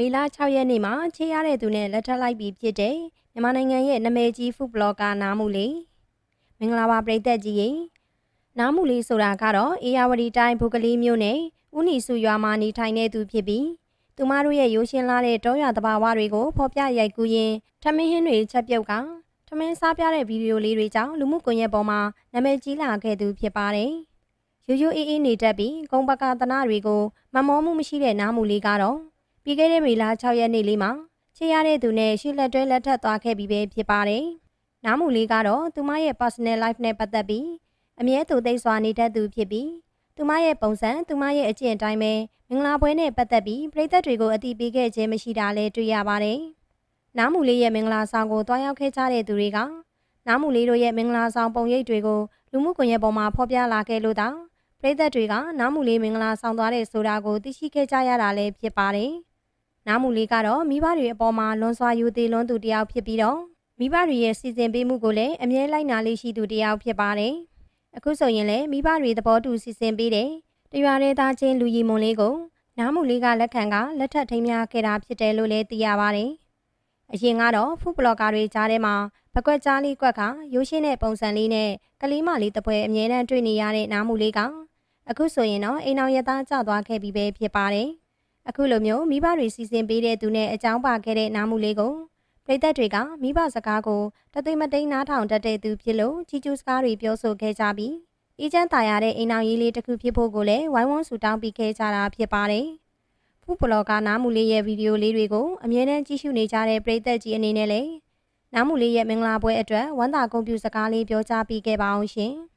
မေလ6ရက်နေ့မှာချေရတဲ့သူနဲ့လက်ထပ်လိုက်ပြီးဖြစ်တဲ့မြန်မာနိုင်ငံရဲ့နာမည်ကြီးဖုဘလော့ကာနားမှုလေးမင်္ဂလာပါပရိသတ်ကြီးရေနားမှုလေးဆိုတာကတော့အေယာဝတီတိုင်းဘုကလေးမြို့နယ်ဦးနီစုရွာမှာနေထိုင်နေသူဖြစ်ပြီးသူမတို့ရဲ့ရိုးရှင်းလာတဲ့တောရွာတဘာဝတွေကိုဖော်ပြရိုက်ကူးရင်းထမင်းဟင်းတွေချက်ပြုတ်ကထမင်းစားပြတဲ့ဗီဒီယိုလေးတွေကြောင့်လူမှုကွန်ရက်ပေါ်မှာနာမည်ကြီးလာခဲ့သူဖြစ်ပါတယ်ရိုးရိုးအေးအေးနေတတ်ပြီးဂုံပကာသနာတွေကိုမမောမှုမရှိတဲ့နားမှုလေးကတော့ ပြီးခဲ့တဲ့မေလ6ရက်နေ့လေးမှာချေရတဲ့သူနဲ့ရှေ့လက်တွဲလက်ထပ်သွားခဲ့ပြီးပဲဖြစ်ပါတယ်။နားမူလေးကတော့သူမရဲ့ personal life နဲ့ပတ်သက်ပြီးအမြဲတူသိစွာနေတတ်သူဖြစ်ပြီးသူမရဲ့ပုံစံသူမရဲ့အကျင့်အတိုင်းပဲမင်္ဂလာပွဲနဲ့ပတ်သက်ပြီးပြည်သက်တွေကိုအတိပေးခဲ့ခြင်းမရှိတာလည်းတွေ့ရပါတယ်။နားမူလေးရဲ့မင်္ဂလာဆောင်ကိုတွားရောက်ခဲ့ကြတဲ့သူတွေကနားမူလေးတို့ရဲ့မင်္ဂလာဆောင်ပုံရိပ်တွေကိုလူမှုကွန်ရက်ပေါ်မှာဖော်ပြလာခဲ့လို့တောင်ပြည်သက်တွေကနားမူလေးမင်္ဂလာဆောင်သွားတဲ့ဆိုတာကိုသိရှိခဲ့ကြရတာလည်းဖြစ်ပါတယ်။ နားမူလေးကတော့မိဘတွေအပေါ်မှာလွန်စွာယူသေးလွန်းသူတစ်ယောက်ဖြစ်ပြီးတော့မိဘတွေရဲ့စီစဉ်ပေးမှုကိုလည်းအမြဲလိုက်နာလေးရှိသူတစ်ယောက်ဖြစ်ပါတယ်။အခုဆိုရင်လည်းမိဘတွေသဘောတူစီစဉ်ပေးတယ်။တရွာတဲ့သားချင်းလူကြီးမွန်လေးကိုနားမူလေးကလက်ခံကလက်ထပ်ထိမ်းများခဲ့တာဖြစ်တယ်လို့လည်းသိရပါတယ်။အရင်ကတော့ဖူဘလော့ဂါတွေကြားထဲမှာပကွက်ကြားလေးကွက်ကရိုးရှင်းတဲ့ပုံစံလေးနဲ့ကလေးမလေးတစ်ပွဲအမြဲတမ်းတွေ့နေရတဲ့နားမူလေးကအခုဆိုရင်တော့အိမ်အောင်ရသားကျသွားခဲ့ပြီပဲဖြစ်ပါတယ်။ အခုလိုမျိုးမိဘတွေစီစဉ်ပေးတဲ့သူနဲ့အကြောင်းပါခဲ့တဲ့နားမှုလေးကိုပြည်သက်တွေကမိဘစကားကိုတသိမသိမ်းနားထောင်တတ်တဲ့သူဖြစ်လို့ချီကျူးစကားတွေပြောဆိုခဲ့ကြပြီးအေးချမ်းသာရတဲ့အိမ်အောင်ရေးလေးတစ်ခုဖြစ်ဖို့ကိုလည်းဝိုင်းဝန်းဆူတောင်းပြီးခဲ့ကြတာဖြစ်ပါတယ်။ဖူဘလော့ကနားမှုလေးရဲ့ဗီဒီယိုလေးတွေကိုအမြဲတမ်းကြည့်ရှုနေကြတဲ့ပြည်သက်ကြီးအနေနဲ့လည်းနားမှုလေးရဲ့မင်္ဂလာပွဲအတွက်ဝမ်းသာဂုဏ်ပြုစကားလေးပြောကြားပြီးခဲ့ပါအောင်ရှင်။